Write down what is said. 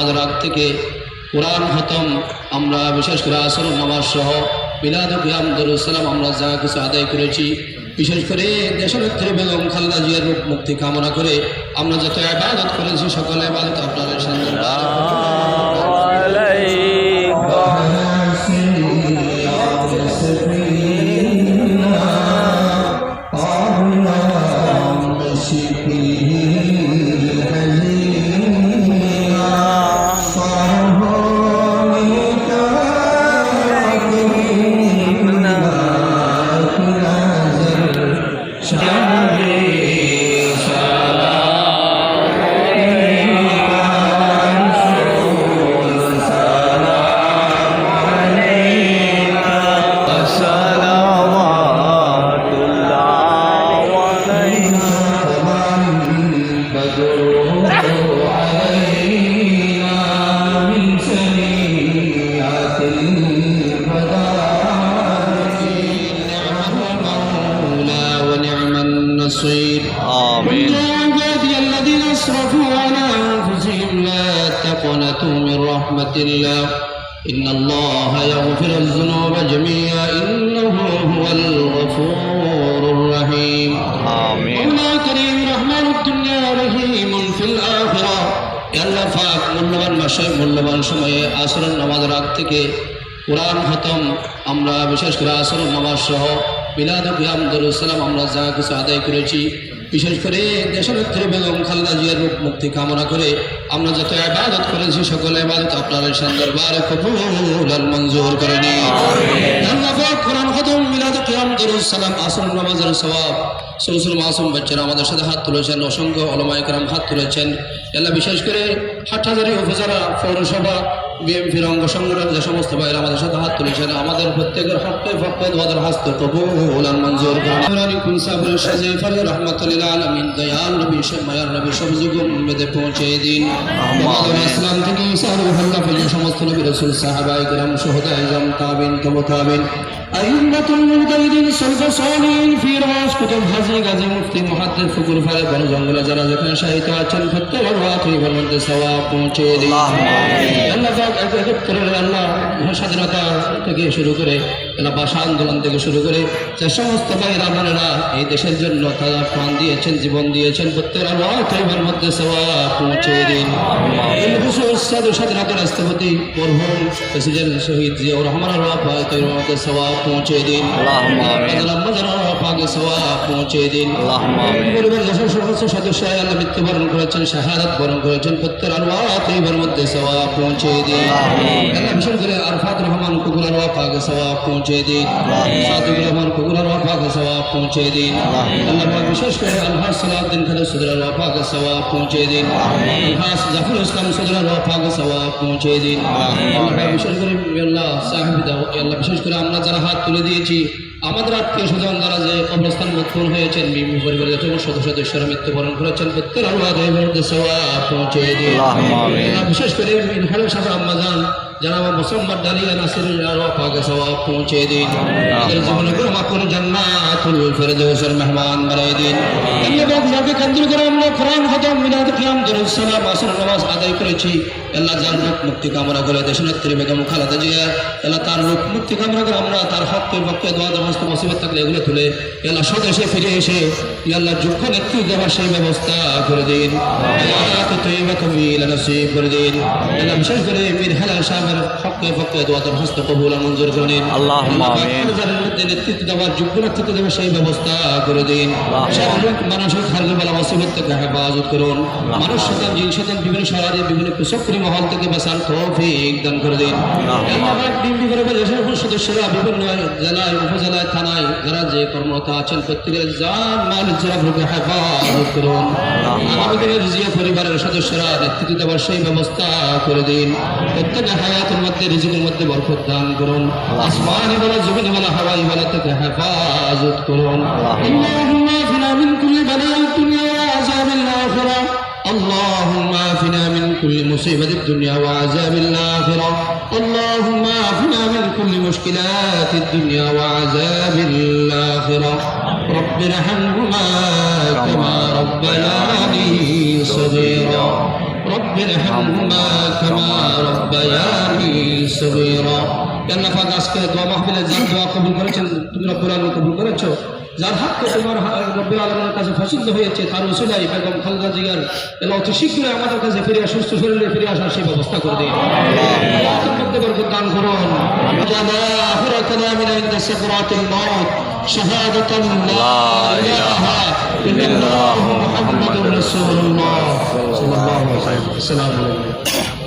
নামাজের আগ থেকে কোরআন হতম আমরা বিশেষ করে আসর নামাজ সহ বিলাদ কিয়াম দরুসালাম আমরা যা কিছু আদায় করেছি। বিশেষ করে দেশনেত্রী বেগম খালেদা জিয়ার রূপ মুক্তি কামনা করে আমরা যত আবাদত করেছি, সকলে আবাদত আপনাদের সামনে الذين اسرفوا على انفسهم لا تقنطوا من رحمة الله إن الله يغفر الذنوب جميعا إنه هو الغفور الرحيم آمين مولا كريم رحمن الدنيا رحيم في الآخرة আল্লাহ পাক মূল্যবান মাসে মূল্যবান সময়ে আসরের নামাজের আগ থেকে কোরআন খতম আমরা বিশেষ করে আসরের নামাজ সহ বিলাদ কিয়াম দরুসালাম আমরা যা কিছু আদায় করেছি বিশেষ করে দেশনেত্রী বেগম খালেদা জিয়ার রূপ মুক্তি কামনা করে আমরা যত আবাদত করেছি, সকল আবাদত আপনার দরবারে কবুল আর মঞ্জুর করে সালাম মাসুম আমাদের সাথে হাত তুলেছেন, অসংখ্য অলমায় কারাম হাত তুলেছেন। এলা বিশেষ করে হাটহাজারি উপজেলা পৌরসভা বিএমপির অঙ্গ সংগঠন যে সমস্ত ভাইরা আমাদের সাথে হাত তুলেছেন আমাদের প্রত্যেকের হককে ফককে দোয়াদের হাস্ত কবুল আর মঞ্জুর করুন আলাইকুম সাবর সাজে ফলে রহমাতুল্লাহ আলামিন দয়াল নবী মায়ার নবী সব যুগ উম্মতে পৌঁছে দিন আমাদের ইসলাম থেকে ইসার হল্লা ফেলে সমস্ত নবী রাসূল সাহাবায়ে کرام শুহাদা ইজাম তাবিন তবু তাবিন আইম্মাতুল মুজতাহিদিন সলফ সালিহিন ফিরাস কুতুব হাজি গাজী মুফতি মুহাদ্দিস ফুকুর ফারে বন জঙ্গলে যারা যেখানে শাহিত আছেন প্রত্যেকের স্বাধীনতা থেকে শুরু করে এরা ভাষা আন্দোলন থেকে শুরু করে যে সমস্ত ভাইরা বোনেরা এই দেশের জন্য তারা প্রাণ দিয়েছেন জীবন দিয়েছেন। প্রত্যেকের মধ্যে সেবা পৌঁছে দিন। সাধু স্বাধীনতা রাষ্ট্রপতি মরহুম প্রেসিডেন্ট শহীদ জিয়াউর রহমানের মধ্যে সেবা পৌঁছে দিন। পৌঁছে দিন। সমস্ত সদস্য করেছেন করেছেন মধ্যে সেবা পৌঁছে দিন। বিশেষ করে কুকুর পৌঁছে পৌঁছে দিন। আমার কুকুরের অফাকে সবাব পৌঁছে দিন। বিশেষ করে সালাউদ্দিন অফাকে সবাব পৌঁছে দিন। জাফর ইসলাম অফাকে সবাব পৌঁছে দিন। বিশেষ করে আল্লাহ সাহেব আল্লাহ বিশেষ করে আমরা যারা হাত তুলে দিয়েছি আমাদের আত্মীয় স্বজন যারা যে অবস্থান মতন হয়েছেন বিভিন্ন পরিবারের যত সদস্য সদস্যরা মৃত্যুবরণ করেছেন প্রত্যেক বিশেষ করে জানাব মুসম্মদ ডালিয়া নাসির আল্লাহ পাকে সওয়াব পৌঁছে দিন। আমাদের জীবনে করে মাকুন জান্নাতুল ফেরদৌসের মেহমান বানাই দিন। আল্লাহ। পাক যাকে কেন্দ্র করে আমরা কোরআন খতম মিলাদ কিয়াম দরুদ সালাম আসর নামাজ আদায় করেছি। আল্লাহ যার রূপ মুক্তি কামনা করে দেশনেত্রী বেগম খালেদা জিয়া আল্লাহ তার রূপ মুক্তি কামনা করে আমরা তার হককে পক্ষে দোয়া সমস্ত মুসিবত থাকলে এগুলো তুলে আল্লাহ স্বদেশে ফিরে এসে আল্লাহ যোগ্য নেতৃত্ব দেওয়ার সেই ব্যবস্থা করে দিন। মীর হেলাল সাহেবের হককে পক্ষে দোয়া হস্ত কবুল আর মঞ্জুর করে দিন আল্লাহুম্মা আল্লাহ আমিন। পাক যার মধ্যে নেতৃত্ব দেওয়ার যোগ্য নেতৃত্ব দেওয়ার সেই ব্যবস্থা করে দিন শারীরিক মানসিক হারগুবালা মুসিবত থেকে হেফাজত করুন মানুষ শতান জিন শতান বিভিন্ন শহরে বিভিন্ন কুসক্রি মহল থেকে বাঁচার তৌফিক দান করে দিন আল্লাহ পাক ডিম্বি করে বলে যেসব সদস্যরা বিভিন্ন জেলায় উপজেলায় থানায় যারা যে কর্মরত আছেন প্রত্যেকের জান মাল জিয়াফকে হেফাজত করুন আগামী দিনের জিয়া পরিবারের সদস্যরা নেতৃত্ব দেওয়ার সেই ব্যবস্থা করে দিন প্রত্যেকের হায়াতের মধ্যে রিজিকের মধ্যে বরকত দান করুন আসমানি বলা জমিনি বলা হাওয়াই বলা থেকে হেফাজত করুন اللهم اغفنا من كل بلاء الدنيا وعذاب الآخرة اللهم اعفنا من كل مصيبة الدنيا وعذاب الآخرة اللهم اعفنا من كل مشكلات الدنيا وعذاب الآخرة. رب ارحمهما كما ربياني صغيرا. رب ارحمهما كما الليالي صغيرا. পাক আজকে দোয়া মাহফিলে যার দোয়া কবুল করেছেন তুমি রব্বুল আলামিন কবুল করেছ। যার হাতকে তোমার রব্বুল আলমের কাছে পছন্দ হয়েছে তার উসিলাই বেগম খালেদা জিগার এলা অতি শীঘ্রই আমাদের কাছে ফিরে সুস্থ শরীরে ফিরে আসার সেই ব্যবস্থা করে দিন। দান করুন ওয়াসাল্লাম